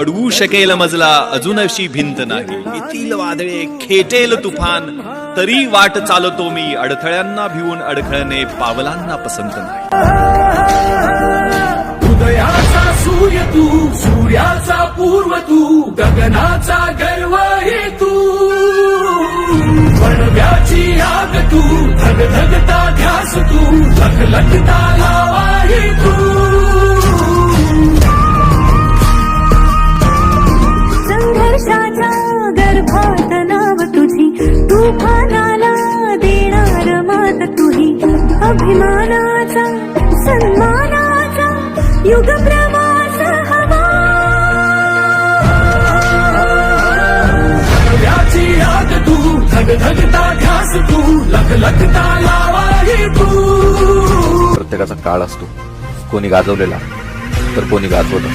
अडवू शकेल मजला अजून अशी भिंत नाही. येथील वादळे खेटेल तुफान तरी वाट चालतो मी अडथळ्यांना भिवून अडखळणे पावलांना पसंत नाही. उदयाचा सूर्य तू सूर्याचा पूर्व तू गगनाचा गर्व हे तू पडव्याची आग तू धगधगता ध्यास तू लखलखता लावा हे तू सन्मानाचा युग प्रवास हवा. आग तू धगधगता ध्यास तू लखलखता लावा हे तू. प्रत्येकाचा काळ असतो. कोणी गाजवलेला तर कोणी गाजवलं